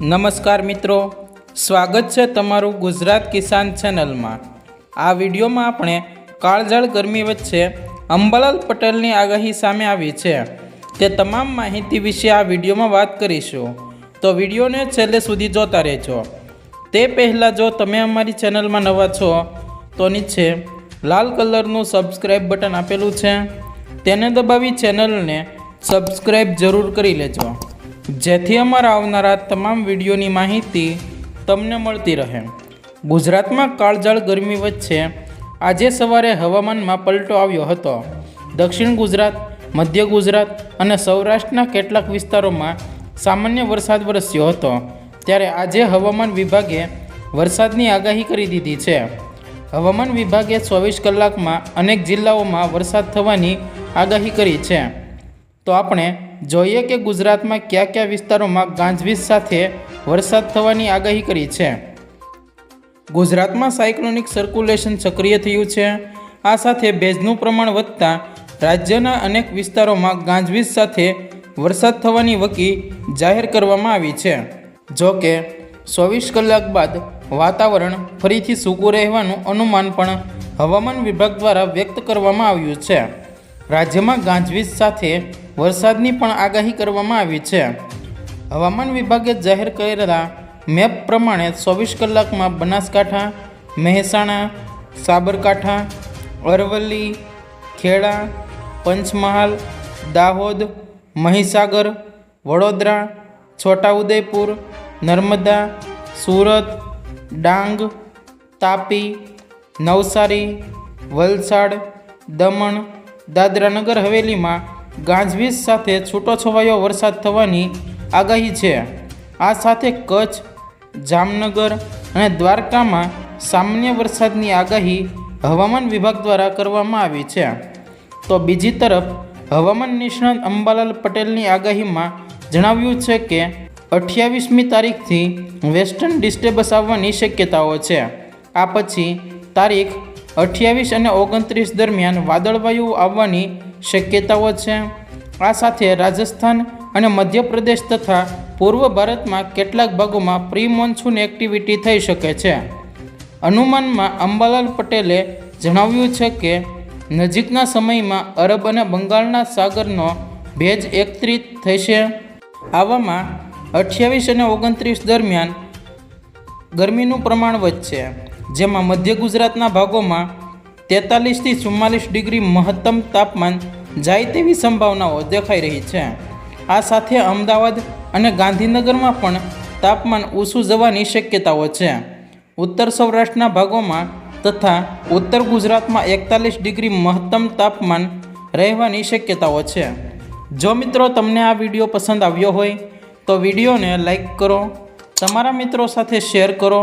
નમસ્કાર મિત્રો. સ્વાગત છે તમારું ગુજરાત કિસાન ચેનલમાં. આ વિડીયોમાં આપણે કાળઝાળ ગરમી વચ્ચે અંબાલાલ પટેલની આગાહી સામે આવી છે. તે તમામ માહિતી વિશે આ વિડીયોમાં વાત કરીશું. તો વિડીયોને છેલ્લે સુધી જોતા રહેજો. તે પહેલાં જો તમે અમારી ચેનલમાં નવા છો, તો નીચે લાલ કલરનું સબસ્ક્રાઈબ બટન આપેલું છે. તેને દબાવી ચેનલને સબસ્ક્રાઈબ જરૂર કરી લેજો. જેથી અમારા આવનારા તમામ વિડીયોની માહિતી તમને મળતી રહે. ગુજરાતમાં કાળજાળ ગરમી વચ્ચે આજે સવારે હવામાનમાં પલટો આવ્યો હતો. દક્ષિણ ગુજરાત, મધ્ય ગુજરાત અને સૌરાષ્ટ્રના કેટલાક વિસ્તારોમાં સામાન્ય વરસાદ વરસ્યો હતો. ત્યારે આજે હવામાન વિભાગે વરસાદની આગાહી કરી દીધી છે. હવામાન વિભાગે ચોવીસ કલાકમાં અનેક જિલ્લાઓમાં વરસાદ થવાની આગાહી કરી છે. તો આપણે જોઈએ કે ગુજરાતમાં કયા કયા વિસ્તારોમાં ગાંજવીજ સાથે વરસાદ થવાની આગાહી કરી છે. ગુજરાતમાં સાયક્લોનિક સર્ક્યુલેશન સક્રિય થયું છે. આ સાથે ભેજનું પ્રમાણ વધતા રાજ્યના અનેક વિસ્તારોમાં ગાંજવીજ સાથે વરસાદ થવાની વકી જાહેર કરવામાં આવી છે. જો કે, ચોવીસ કલાક બાદ વાતાવરણ ફરીથી સૂકું રહેવાનું અનુમાન પણ હવામાન વિભાગ દ્વારા વ્યક્ત કરવામાં આવ્યું છે. રાજ્યમાં ગાંજવીજ સાથે વરસાદની પણ આગાહી કરવામાં આવી છે. હવામાન વિભાગે જાહેર કરેલા મેપ પ્રમાણે ચોવીસ કલાકમાં બનાસકાંઠા, મહેસાણા, સાબરકાંઠા, અરવલ્લી, ખેડા, પંચમહાલ, દાહોદ, મહીસાગર, વડોદરા, છોટાઉદેપુર, નર્મદા, સુરત, ડાંગ, તાપી, નવસારી, વલસાડ, દમણ દાદરાનગર હવેલીમાં ગાંજવીજ સાથે છૂટોછવાયો વરસાદ થવાની આગાહી છે. આ સાથે કચ્છ, જામનગર અને દ્વારકામાં સામાન્ય વરસાદની આગાહી હવામાન વિભાગ દ્વારા કરવામાં આવી છે. તો બીજી તરફ, હવામાન નિષ્ણાત અંબાલાલ પટેલની આગાહીમાં જણાવ્યું છે કે, અઠ્યાવીસમી તારીખથી વેસ્ટર્ન ડિસ્ટર્બન્સ આવવાની શક્યતાઓ છે. આ પછી તારીખ અઠ્યાવીસ અને ઓગણત્રીસ દરમિયાન વાદળવાયુ આવવાની શક્યતાઓ છે. આ સાથે રાજસ્થાન અને મધ્યપ્રદેશ તથા પૂર્વ ભારતમાં કેટલાક ભાગોમાં પ્રી મોન્સૂન એક્ટિવિટી થઈ શકે છે. અનુમાનમાં અંબાલાલ પટેલે જણાવ્યું છે કે, નજીકના સમયમાં અરબ અને બંગાળના સાગરનો ભેજ એકત્રિત થશે. આવામાં અઠ્યાવીસ અને ઓગણત્રીસ દરમિયાન ગરમીનું પ્રમાણ વધશે. જેમાં મધ્ય ગુજરાતના ભાગોમાં તેતાલીસથી ચુમ્માલીસ ડિગ્રી મહત્તમ તાપમાન જાય તેવી સંભાવનાઓ દેખાઈ રહી છે. આ સાથે અમદાવાદ અને ગાંધીનગરમાં પણ તાપમાન ઊંચું જવાની શક્યતાઓ છે. ઉત્તર સૌરાષ્ટ્રના ભાગોમાં તથા ઉત્તર ગુજરાતમાં એકતાલીસ ડિગ્રી મહત્તમ તાપમાન રહેવાની શક્યતાઓ છે. જો મિત્રો તમને આ વીડિયો પસંદ આવ્યો હોય, તો વિડીયોને લાઈક કરો, તમારા મિત્રો સાથે શેર કરો